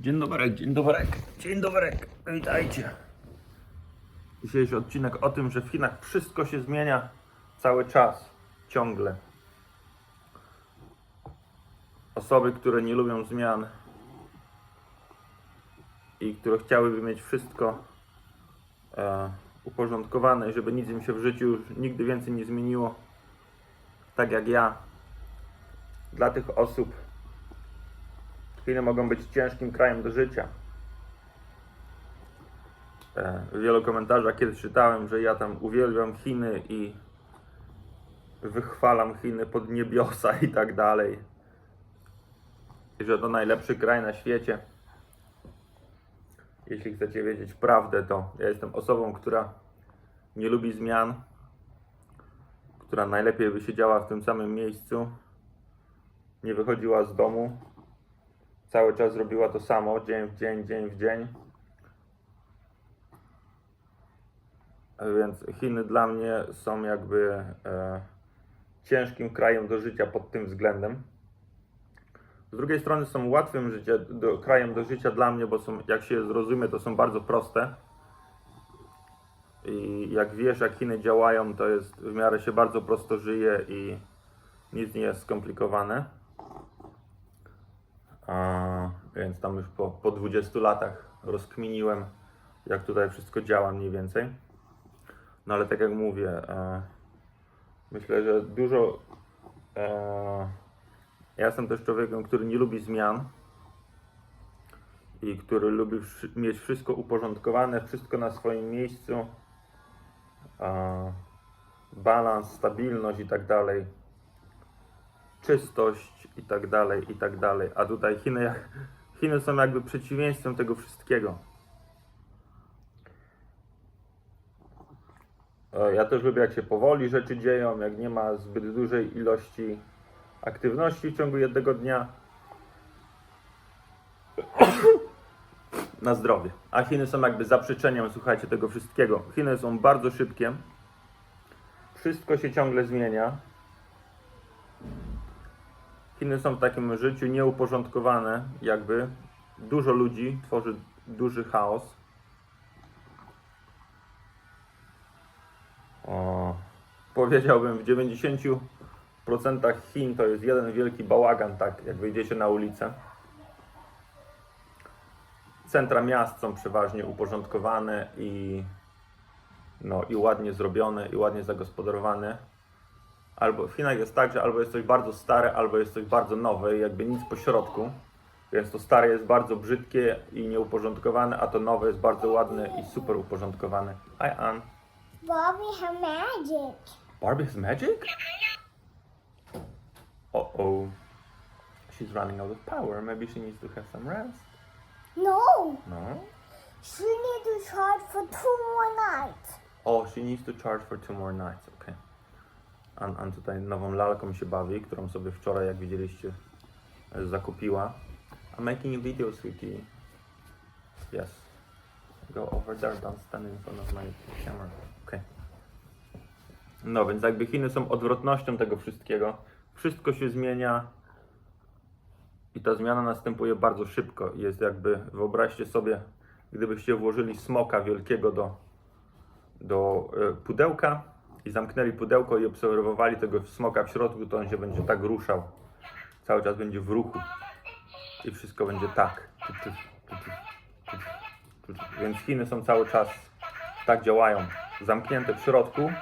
Dzień dobry, dzień dobry, dzień dobry, witajcie. Dzisiejszy odcinek o tym, że w Chinach wszystko się zmienia cały czas, ciągle. Osoby, które nie lubią zmian i które chciałyby mieć wszystko e, uporządkowane, i żeby nic im się w życiu już nigdy więcej nie zmieniło, tak jak ja. Dla tych osób Chiny mogą być ciężkim krajem do życia. E, W wielu komentarzach kiedyś czytałem, że ja tam uwielbiam Chiny i wychwalam Chiny pod niebiosa i tak dalej. I że to najlepszy kraj na świecie. Jeśli chcecie wiedzieć prawdę, to ja jestem osobą, która nie lubi zmian, która najlepiej by siedziała w tym samym miejscu, nie wychodziła z domu, cały czas robiła to samo, dzień w dzień, dzień w dzień. A Więc Chiny dla mnie są jakby e, ciężkim krajem do życia pod tym względem. Z drugiej strony są łatwym życie, do, krajem do życia dla mnie, bo są, jak się zrozumie, to są bardzo proste. I jak wiesz, jak Chiny działają, to jest w miarę się bardzo prosto żyje i nic nie jest skomplikowane. Więc tam już po, po 20 latach rozkminiłem, jak tutaj wszystko działa mniej więcej. No ale tak jak mówię, e, myślę, że dużo. E, ja jestem też człowiekiem, który nie lubi zmian i który lubi mieć wszystko uporządkowane, wszystko na swoim miejscu. E, balans, stabilność i tak dalej czystość i tak dalej, i tak dalej. A tutaj Chiny, Chiny są jakby przeciwieństwem tego wszystkiego. Ja też lubię, jak się powoli rzeczy dzieją, jak nie ma zbyt dużej ilości aktywności w ciągu jednego dnia. Na zdrowie. A Chiny są jakby zaprzeczeniem, słuchajcie, tego wszystkiego. Chiny są bardzo szybkie. Wszystko się ciągle zmienia. Chiny są w takim życiu nieuporządkowane, jakby dużo ludzi tworzy duży chaos. O, powiedziałbym, w 90% Chin to jest jeden wielki bałagan, tak jak wyjdziecie na ulicę. Centra miast są przeważnie uporządkowane i, no, i ładnie zrobione, i ładnie zagospodarowane albo w Chinach jest tak, że albo jest coś bardzo stare, albo jest coś bardzo nowe, jakby nic po środku. Więc to stare jest bardzo brzydkie i nieuporządkowane, a to nowe jest bardzo ładne i super uporządkowane. Hi, Ann. Bobby have magic. Barbie has magic? Uh oh. She's running out of power. Maybe she needs to have some rest. No, No? she need to charge for two more nights. Oh, she needs to charge for two more nights. Okay. An, An tutaj nową lalką się bawi, którą sobie wczoraj, jak widzieliście, e, zakupiła. I'm making a video, sweetie. Yes. Go over there, don't stand in front of my camera. Okay. No, więc jakby Chiny są odwrotnością tego wszystkiego. Wszystko się zmienia i ta zmiana następuje bardzo szybko. Jest jakby, wyobraźcie sobie, gdybyście włożyli smoka wielkiego do, do e, pudełka i zamknęli pudełko i obserwowali tego smoka w środku, to on się będzie tak ruszał. Cały czas będzie w ruchu. I wszystko będzie tak. Więc Chiny są cały czas tak działają. Zamknięte w środku,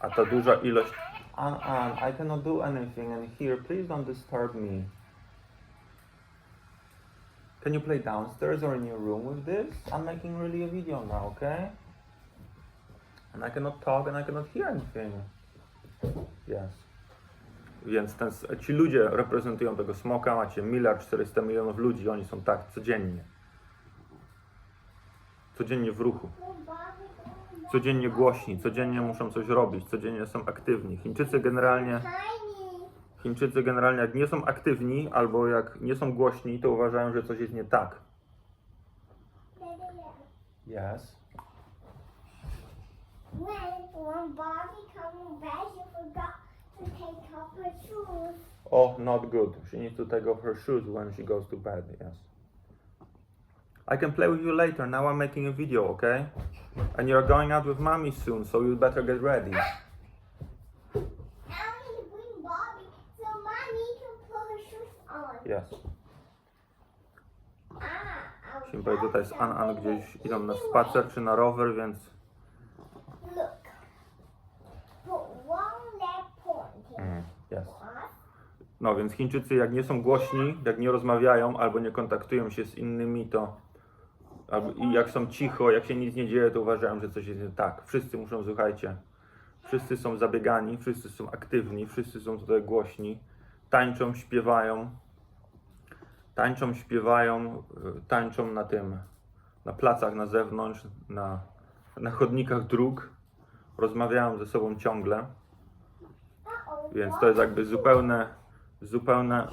a ta duża ilość. An, An, I cannot do anything and here, please don't disturb me. Can you play downstairs or in your room with this? I'm making really a video now, okay? And I cannot talk and I cannot hear anything. Yes. Więc ten, ci ludzie reprezentują tego smoka, macie miliard 400 milionów ludzi, oni są tak codziennie. Codziennie w ruchu. Codziennie głośni, codziennie muszą coś robić, codziennie są aktywni. Chińczycy generalnie. Chińczycy generalnie jak nie są aktywni albo jak nie są głośni, to uważają, że coś jest nie tak. Yes. When, when Bobby coming back, she forgot to take off her shoes. Oh, not good. She needs to take off her shoes when she goes to bed. Yes. I can play with you later. Now I'm making a video, okay? And you're going out with mommy soon, so you better get ready. Now to bring Bobby so mommy can put her shoes on. Yes. I Simpel tutaj z An gdzieś idą na spacer czy na rower, więc No więc Chińczycy jak nie są głośni, jak nie rozmawiają albo nie kontaktują się z innymi, to albo, i jak są cicho, jak się nic nie dzieje, to uważają, że coś jest nie tak. Wszyscy muszą, słuchajcie, wszyscy są zabiegani, wszyscy są aktywni, wszyscy są tutaj głośni, tańczą, śpiewają, tańczą, śpiewają, y, tańczą na tym, na placach na zewnątrz, na, na chodnikach dróg, rozmawiają ze sobą ciągle. Więc to jest jakby zupełne, zupełne,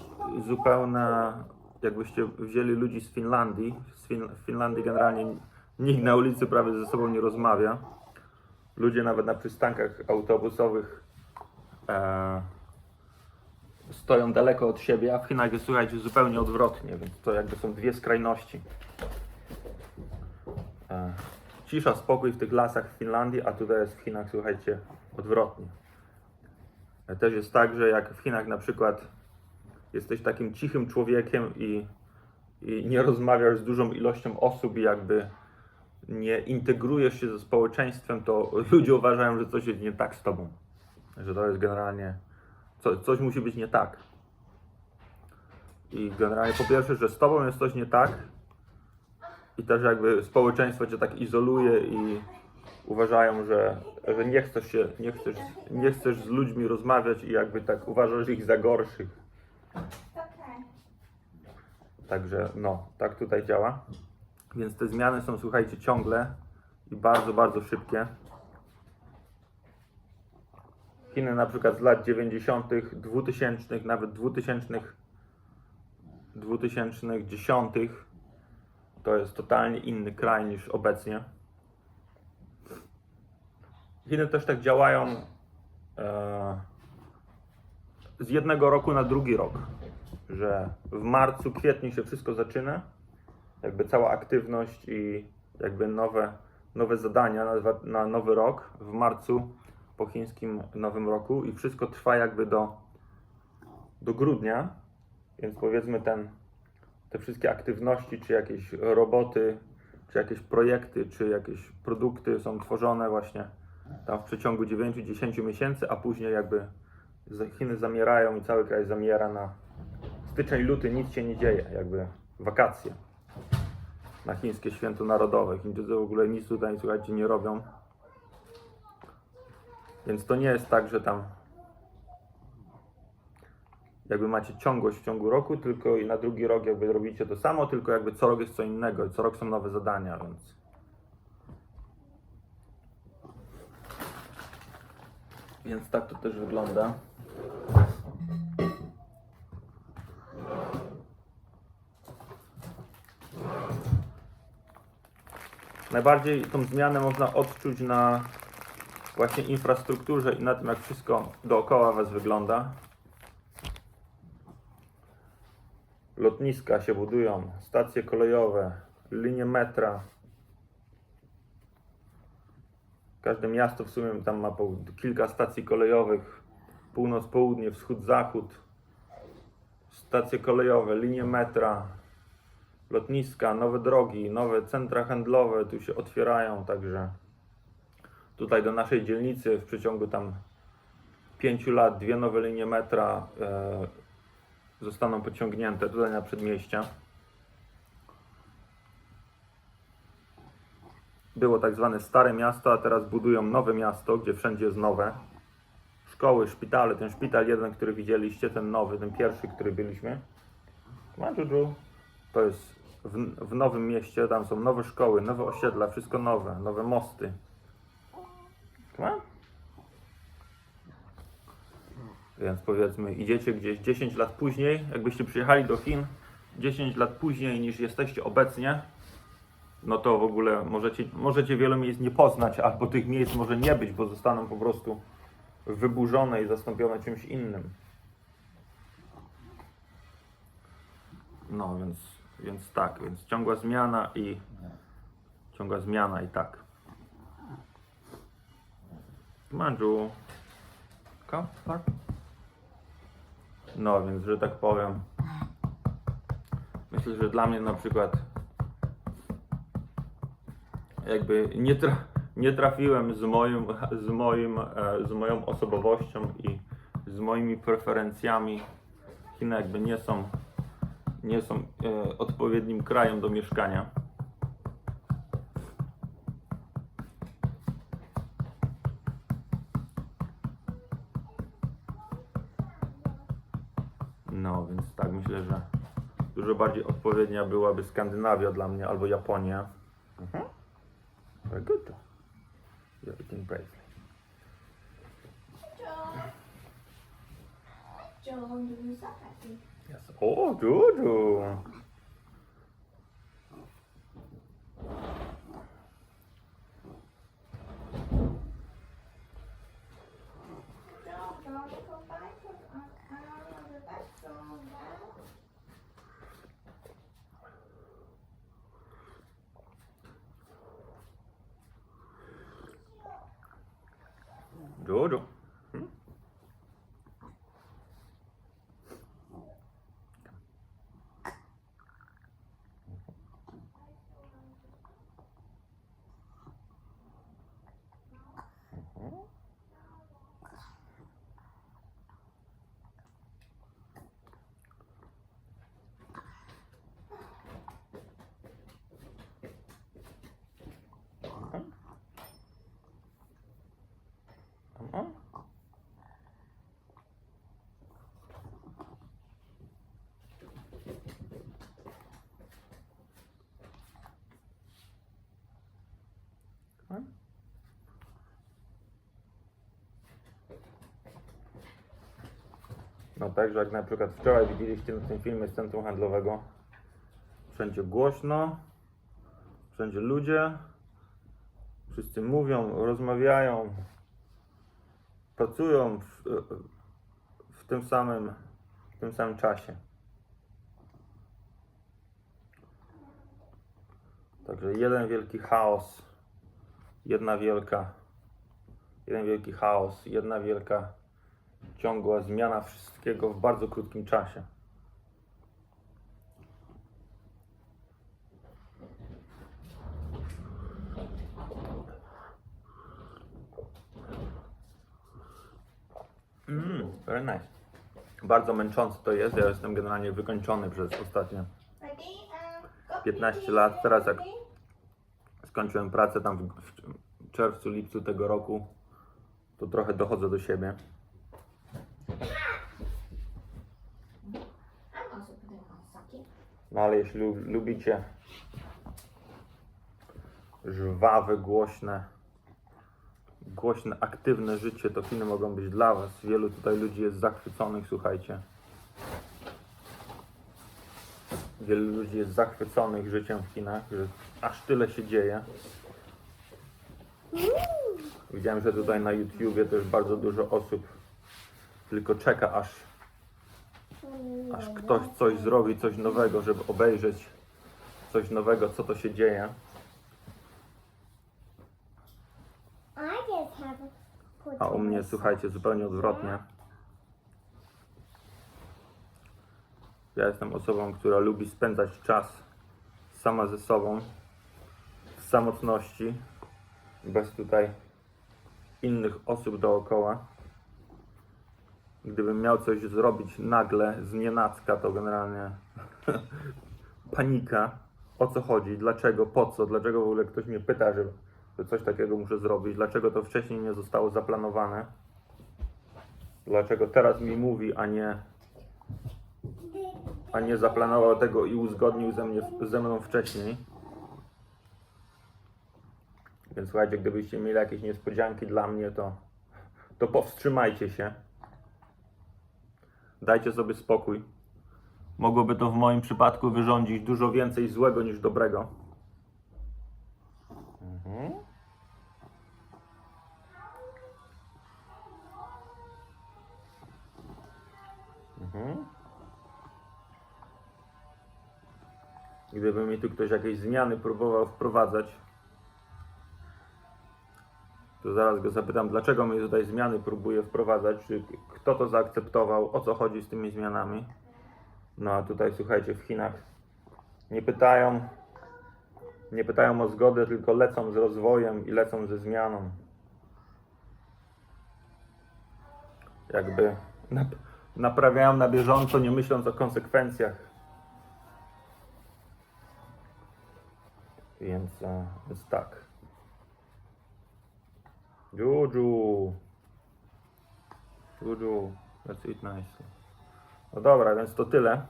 zupełne, jakbyście wzięli ludzi z Finlandii. Z fin w Finlandii generalnie nikt na ulicy prawie ze sobą nie rozmawia. Ludzie nawet na przystankach autobusowych e, stoją daleko od siebie, a w Chinach jest słuchajcie zupełnie odwrotnie, więc to jakby są dwie skrajności. E, cisza, spokój w tych lasach w Finlandii, a tutaj jest w Chinach, słuchajcie, odwrotnie. Też jest tak, że jak w Chinach na przykład jesteś takim cichym człowiekiem i, i nie rozmawiasz z dużą ilością osób i jakby nie integrujesz się ze społeczeństwem, to ludzie uważają, że coś jest nie tak z tobą. Że to jest generalnie, co, coś musi być nie tak. I generalnie po pierwsze, że z tobą jest coś nie tak i też jakby społeczeństwo cię tak izoluje i uważają, że, że nie, chcesz się, nie, chcesz, nie chcesz z ludźmi rozmawiać i jakby tak uważasz ich za gorszych. Także no, tak tutaj działa. Więc te zmiany są, słuchajcie, ciągle i bardzo, bardzo szybkie. Chiny na przykład z lat 90., 2000, nawet 2000, 2010 to jest totalnie inny kraj niż obecnie. Chiny też tak działają e, z jednego roku na drugi rok, że w marcu, kwietniu się wszystko zaczyna, jakby cała aktywność i jakby nowe, nowe zadania na, na nowy rok w marcu po chińskim nowym roku i wszystko trwa jakby do, do grudnia, więc powiedzmy ten, te wszystkie aktywności, czy jakieś roboty, czy jakieś projekty, czy jakieś produkty są tworzone właśnie tam w przeciągu 9-10 miesięcy, a później jakby Chiny zamierają i cały kraj zamiera na styczeń, luty, nic się nie dzieje, jakby wakacje na chińskie święto narodowe. Chińczycy w ogóle nic tutaj, słuchajcie, nie robią. Więc to nie jest tak, że tam jakby macie ciągłość w ciągu roku, tylko i na drugi rok jakby robicie to samo, tylko jakby co rok jest co innego i co rok są nowe zadania, więc Więc tak to też wygląda. Najbardziej tą zmianę można odczuć na właśnie infrastrukturze i na tym, jak wszystko dookoła Was wygląda. Lotniska się budują, stacje kolejowe, linie metra. Każde miasto w sumie tam ma po kilka stacji kolejowych. Północ, południe, wschód, zachód. Stacje kolejowe, linie metra, lotniska, nowe drogi, nowe centra handlowe tu się otwierają, także tutaj do naszej dzielnicy w przeciągu tam pięciu lat dwie nowe linie metra e, zostaną pociągnięte tutaj na przedmieścia. Było tak zwane stare miasto, a teraz budują nowe miasto, gdzie wszędzie jest nowe. Szkoły, szpitale, ten szpital jeden, który widzieliście, ten nowy, ten pierwszy, który byliśmy. To jest w, w nowym mieście, tam są nowe szkoły, nowe osiedla, wszystko nowe, nowe mosty. Come. Więc powiedzmy, idziecie gdzieś 10 lat później, jakbyście przyjechali do Chin 10 lat później niż jesteście obecnie, no to w ogóle możecie, możecie wielu miejsc nie poznać, albo tych miejsc może nie być, bo zostaną po prostu wyburzone i zastąpione czymś innym. No więc Więc tak, więc ciągła zmiana i ciągła zmiana i tak. Mandżu. Come, park. No więc, że tak powiem. Myślę, że dla mnie na przykład jakby nie, tra nie trafiłem z moim, z, moim, e, z moją osobowością i z moimi preferencjami. Chiny jakby nie są, nie są e, odpowiednim krajem do mieszkania. No, więc tak myślę, że dużo bardziej odpowiednia byłaby Skandynawia dla mnie albo Japonia. Mhm. Very good. You're eating bravely. John. John, do you stop acting? Yes. Oh, Jojo. John, John, come back. I'm out of the bathroom now. Jojo. Hmm? Come on. Come on. No także jak na przykład wczoraj widzieliście na tym filmie z centrum handlowego, wszędzie głośno, wszędzie ludzie, wszyscy mówią, rozmawiają, pracują w, w tym samym w tym samym czasie. Także jeden wielki chaos, jedna wielka, jeden wielki chaos, jedna wielka ciągła zmiana wszystkiego w bardzo krótkim czasie. Mm, very nice. Bardzo męczące to jest. Ja jestem generalnie wykończony przez ostatnie Ready? Um, go 15 pee-pee. lat. Teraz jak skończyłem pracę tam w, w czerwcu, lipcu tego roku, to trochę dochodzę do siebie. I'm also putting on sake. No ale jeśli lu- lubicie żwawe, głośne, głośne, aktywne życie, to Chiny mogą być dla Was. Wielu tutaj ludzi jest zachwyconych, słuchajcie. Wielu ludzi jest zachwyconych życiem w Chinach, że aż tyle się dzieje. Widziałem, że tutaj na YouTubie też bardzo dużo osób tylko czeka, aż aż ktoś coś zrobi, coś nowego, żeby obejrzeć coś nowego, co to się dzieje. A u mnie, słuchajcie, zupełnie odwrotnie. Ja jestem osobą, która lubi spędzać czas sama ze sobą, w samotności, bez tutaj innych osób dookoła. Gdybym miał coś zrobić nagle, z nienacka, to generalnie panika. O co chodzi? Dlaczego? Po co? Dlaczego w ogóle ktoś mnie pyta, że, że coś takiego muszę zrobić? Dlaczego to wcześniej nie zostało zaplanowane? Dlaczego teraz mi mówi, a nie, a nie zaplanował tego i uzgodnił ze, mnie, ze mną wcześniej? Więc słuchajcie, gdybyście mieli jakieś niespodzianki dla mnie, to, to powstrzymajcie się. Dajcie sobie spokój. Mogłoby to w moim przypadku wyrządzić dużo więcej złego niż dobrego. Mhm. Mhm. Gdyby mi tu ktoś jakieś zmiany próbował wprowadzać, to zaraz go zapytam, dlaczego mi tutaj zmiany próbuje wprowadzać, kto to zaakceptował, o co chodzi z tymi zmianami. No a tutaj słuchajcie, w Chinach nie pytają, nie pytają o zgodę, tylko lecą z rozwojem i lecą ze zmianą. Jakby nap- naprawiają na bieżąco, nie myśląc o konsekwencjach. Więc, e, więc tak. Juju. Juju. Let's eat nicely. No dobra, więc to tyle.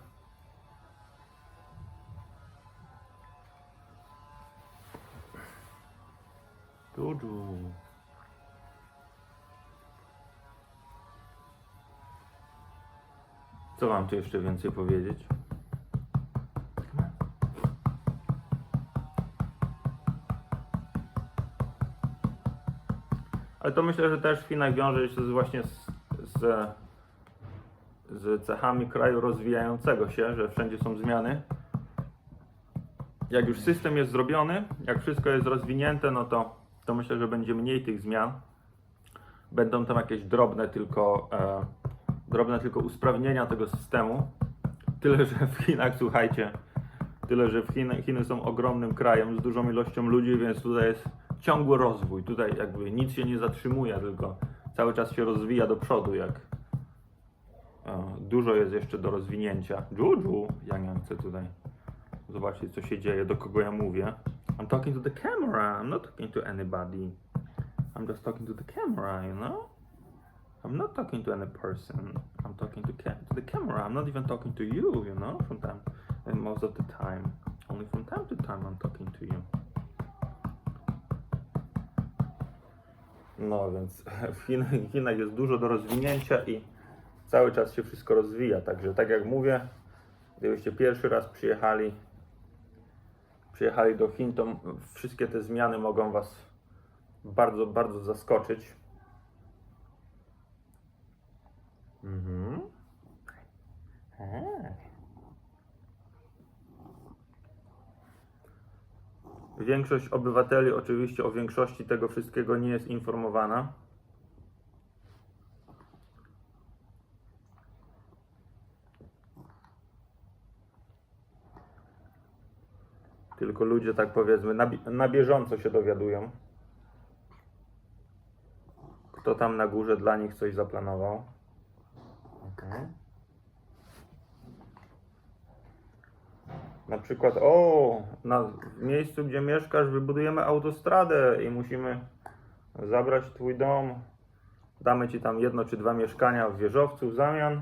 Juju. Co mam tu jeszcze więcej powiedzieć? Ale to myślę, że też w Chinach wiąże się z, właśnie z, z, z cechami kraju rozwijającego się, że wszędzie są zmiany. Jak już system jest zrobiony, jak wszystko jest rozwinięte, no to, to myślę, że będzie mniej tych zmian. Będą tam jakieś drobne tylko, e, drobne tylko usprawnienia tego systemu. Tyle, że w Chinach, słuchajcie, tyle, że w Chiny, Chiny są ogromnym krajem z dużą ilością ludzi, więc tutaj jest ciągły rozwój. Tutaj jakby nic się nie zatrzymuje, tylko cały czas się rozwija do przodu, jak e, dużo jest jeszcze do rozwinięcia. Juju, ja nie chcę tutaj zobaczyć, co się dzieje, do kogo ja mówię. I'm talking to the camera, I'm not talking to anybody. I'm just talking to the camera, you know? I'm not talking to any person. I'm talking to, ca- to the camera. I'm not even talking to you, you know, from time, and most of the time. Only from time to time I'm talking to you. No więc w Chinach, w Chinach jest dużo do rozwinięcia i cały czas się wszystko rozwija. Także tak jak mówię, gdybyście pierwszy raz przyjechali, przyjechali do Chin, to wszystkie te zmiany mogą Was bardzo, bardzo zaskoczyć. Mhm. Hej. Większość obywateli oczywiście o większości tego wszystkiego nie jest informowana. Tylko ludzie, tak powiedzmy, na, na bieżąco się dowiadują. Kto tam na górze dla nich coś zaplanował. Mhm. Na przykład, o, na, w miejscu, gdzie mieszkasz, wybudujemy autostradę i musimy zabrać twój dom. Damy ci tam jedno czy dwa mieszkania w wieżowcu w zamian,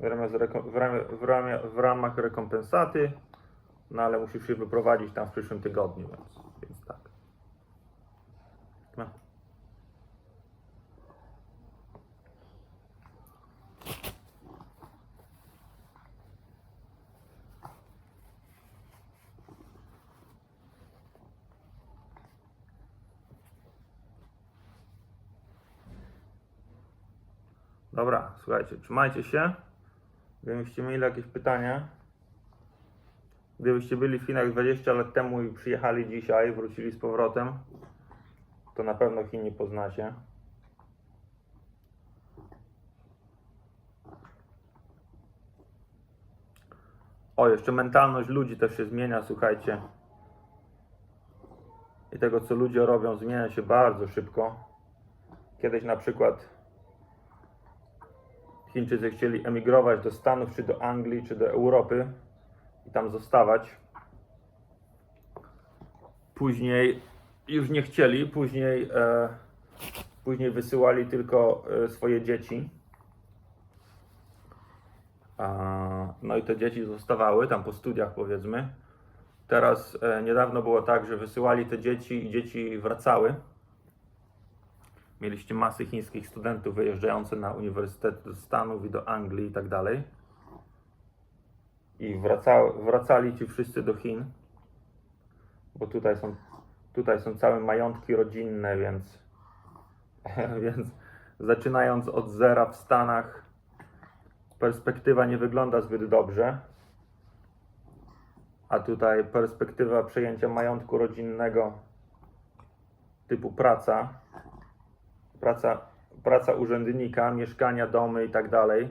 w ramach, w ramach, w ramach, w ramach rekompensaty. No ale musisz się wyprowadzić tam w przyszłym tygodniu, więc, więc tak. No. Dobra, słuchajcie, trzymajcie się. Gdybyście mieli jakieś pytania, gdybyście byli w Chinach 20 lat temu i przyjechali dzisiaj, wrócili z powrotem, to na pewno Chin nie poznacie. O, jeszcze mentalność ludzi też się zmienia, słuchajcie. I tego, co ludzie robią, zmienia się bardzo szybko. Kiedyś na przykład Chińczycy chcieli emigrować do Stanów, czy do Anglii, czy do Europy i tam zostawać. Później już nie chcieli, później, e, później wysyłali tylko e, swoje dzieci. A, no i te dzieci zostawały tam po studiach, powiedzmy. Teraz e, niedawno było tak, że wysyłali te dzieci i dzieci wracały. Mieliście masy chińskich studentów wyjeżdżających na uniwersytet do Stanów i do Anglii i tak dalej. I wraca, wracali ci wszyscy do Chin, bo tutaj są, tutaj są całe majątki rodzinne, więc, więc zaczynając od zera w Stanach, perspektywa nie wygląda zbyt dobrze. A tutaj perspektywa przejęcia majątku rodzinnego typu praca, praca, praca urzędnika, mieszkania, domy i tak dalej.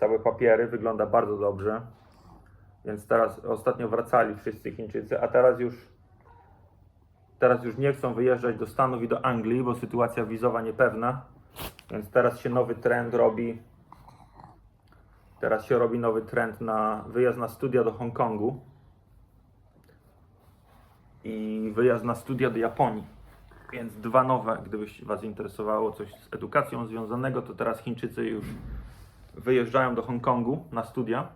Całe papiery, wygląda bardzo dobrze. Więc teraz ostatnio wracali wszyscy Chińczycy, a teraz już teraz już nie chcą wyjeżdżać do Stanów i do Anglii, bo sytuacja wizowa niepewna. Więc teraz się nowy trend robi. Teraz się robi nowy trend na wyjazd na studia do Hongkongu i wyjazd na studia do Japonii. Więc dwa nowe, gdybyś Was interesowało coś z edukacją związanego, to teraz Chińczycy już wyjeżdżają do Hongkongu na studia.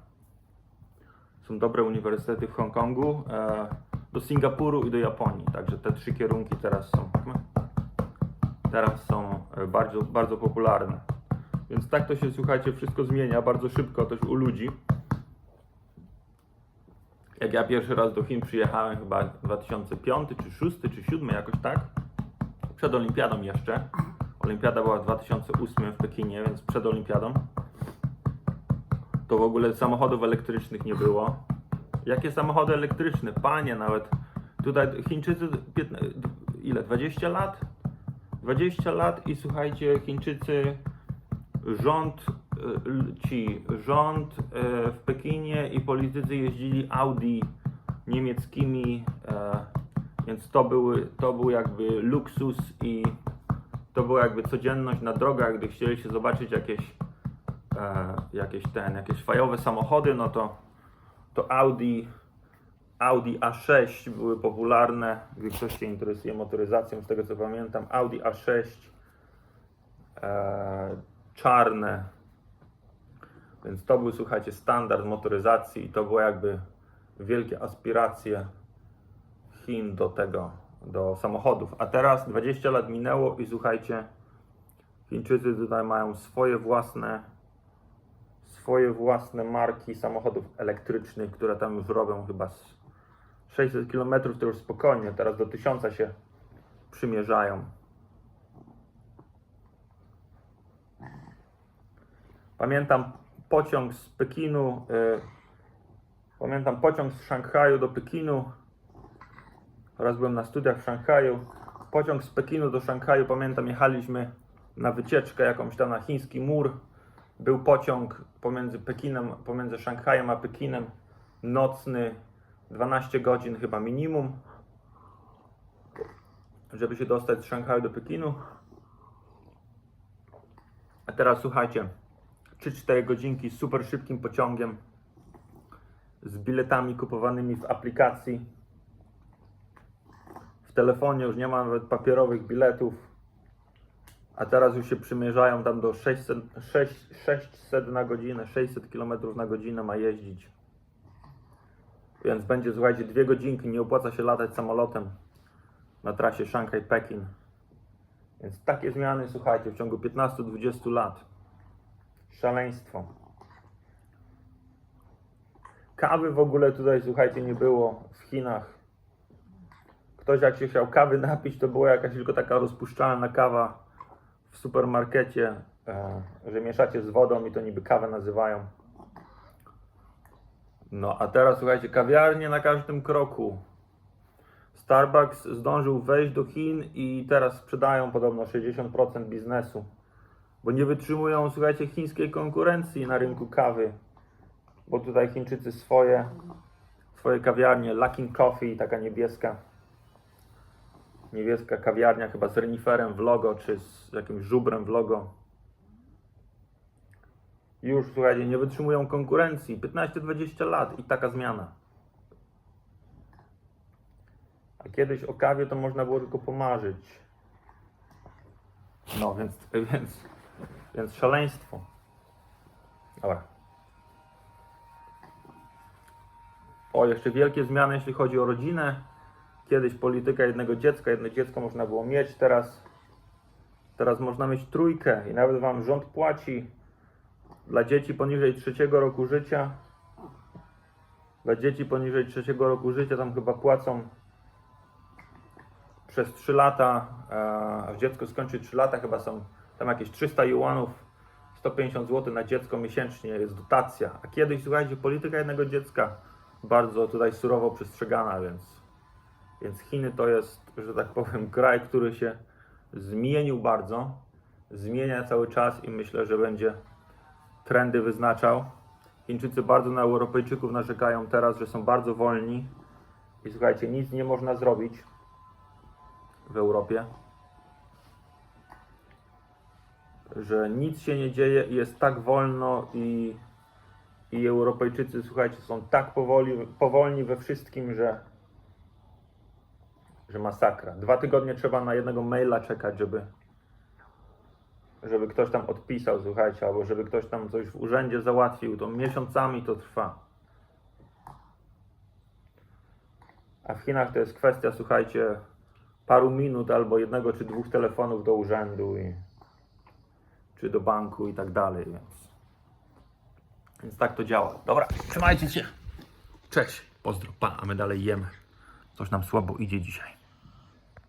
Są dobre uniwersytety w Hongkongu, e, do Singapuru i do Japonii. Także te trzy kierunki teraz są, teraz są e, bardzo, bardzo popularne. Więc tak to się, słuchajcie, wszystko zmienia bardzo szybko też u ludzi. Jak ja pierwszy raz do Chin przyjechałem, chyba 2005 czy 2006 czy 2007 jakoś tak, przed olimpiadą jeszcze. Olimpiada była w 2008 w Pekinie, więc przed olimpiadą. To w ogóle samochodów elektrycznych nie było. Jakie samochody elektryczne? Panie, nawet tutaj Chińczycy, 15, ile? 20 lat? 20 lat i słuchajcie, Chińczycy, rząd, y, ci, rząd y, w Pekinie i politycy jeździli Audi niemieckimi, e, więc to, były, to był jakby luksus i to była jakby codzienność na drogach, gdy chcieli się zobaczyć jakieś, e, jakieś ten, jakieś fajowe samochody, no to, to Audi, Audi A6 były popularne, gdy ktoś się interesuje motoryzacją, z tego co pamiętam, Audi A6 e, czarne, więc to był, słuchajcie, standard motoryzacji i to było jakby wielkie aspiracje Chin do tego, do samochodów. A teraz 20 lat minęło i słuchajcie, Chińczycy tutaj mają swoje własne swoje własne marki samochodów elektrycznych, które tam już robią chyba z 600 km to już spokojnie, teraz do 1000 się przymierzają. Pamiętam pociąg z Pekinu, y, pamiętam pociąg z Szanghaju do Pekinu. Raz byłem na studiach w Szanghaju. Pociąg z Pekinu do Szanghaju, pamiętam, jechaliśmy na wycieczkę jakąś tam na chiński mur. Był pociąg pomiędzy Pekinem, pomiędzy Szanghajem a Pekinem, nocny, 12 godzin chyba minimum, żeby się dostać z Szanghaju do Pekinu. A teraz słuchajcie, 3-4 godzinki z super szybkim pociągiem, z biletami kupowanymi w aplikacji. Telefonie już nie ma nawet papierowych biletów, a teraz już się przymierzają tam do 600, 6, 600 na godzinę, 600 km na godzinę ma jeździć. Więc będzie, słuchajcie, dwie godzinki, nie opłaca się latać samolotem na trasie Szanghaj-Pekin. Więc takie zmiany, słuchajcie, w ciągu 15-20 lat. Szaleństwo. Kawy w ogóle tutaj, słuchajcie, nie było w Chinach. Ktoś jak się chciał kawy napić, to była jakaś tylko taka rozpuszczalna kawa w supermarkecie, e, że mieszacie z wodą i to niby kawę nazywają. No a teraz słuchajcie, kawiarnie na każdym kroku. Starbucks zdążył wejść do Chin i teraz sprzedają podobno 60% biznesu. Bo nie wytrzymują, słuchajcie, chińskiej konkurencji na rynku kawy. Bo tutaj Chińczycy swoje, swoje kawiarnie, Luckin Coffee, taka niebieska. Niebieska kawiarnia, chyba z reniferem w logo, czy z jakimś żubrem w logo. Już, słuchajcie, nie wytrzymują konkurencji. 15-20 lat i taka zmiana. A kiedyś o kawie to można było tylko pomarzyć. No, więc, więc, więc szaleństwo. Dobra. O, jeszcze wielkie zmiany, jeśli chodzi o rodzinę. Kiedyś polityka jednego dziecka, jedno dziecko można było mieć, teraz, teraz można mieć trójkę i nawet wam rząd płaci dla dzieci poniżej trzeciego roku życia. Dla dzieci poniżej trzeciego roku życia tam chyba płacą przez 3 lata, e, a dziecko skończy 3 lata, chyba są tam jakieś 300 juanów, 150 zł na dziecko miesięcznie jest dotacja. A kiedyś, słuchajcie, polityka jednego dziecka bardzo tutaj surowo przestrzegana, więc, więc Chiny to jest, że tak powiem, kraj, który się zmienił bardzo, zmienia cały czas i myślę, że będzie trendy wyznaczał. Chińczycy bardzo na Europejczyków narzekają teraz, że są bardzo wolni i słuchajcie, nic nie można zrobić w Europie, że nic się nie dzieje i jest tak wolno i, i Europejczycy, słuchajcie, są tak powoli, powolni we wszystkim, że, że masakra. Dwa tygodnie trzeba na jednego maila czekać, żeby, żeby ktoś tam odpisał, słuchajcie, albo żeby ktoś tam coś w urzędzie załatwił, to miesiącami to trwa. A w Chinach to jest kwestia, słuchajcie, paru minut albo jednego czy dwóch telefonów do urzędu i, czy do banku i tak dalej, więc, więc tak to działa. Dobra, trzymajcie się. Cześć, pozdro, pa, a my dalej jemy. Coś nam słabo idzie dzisiaj.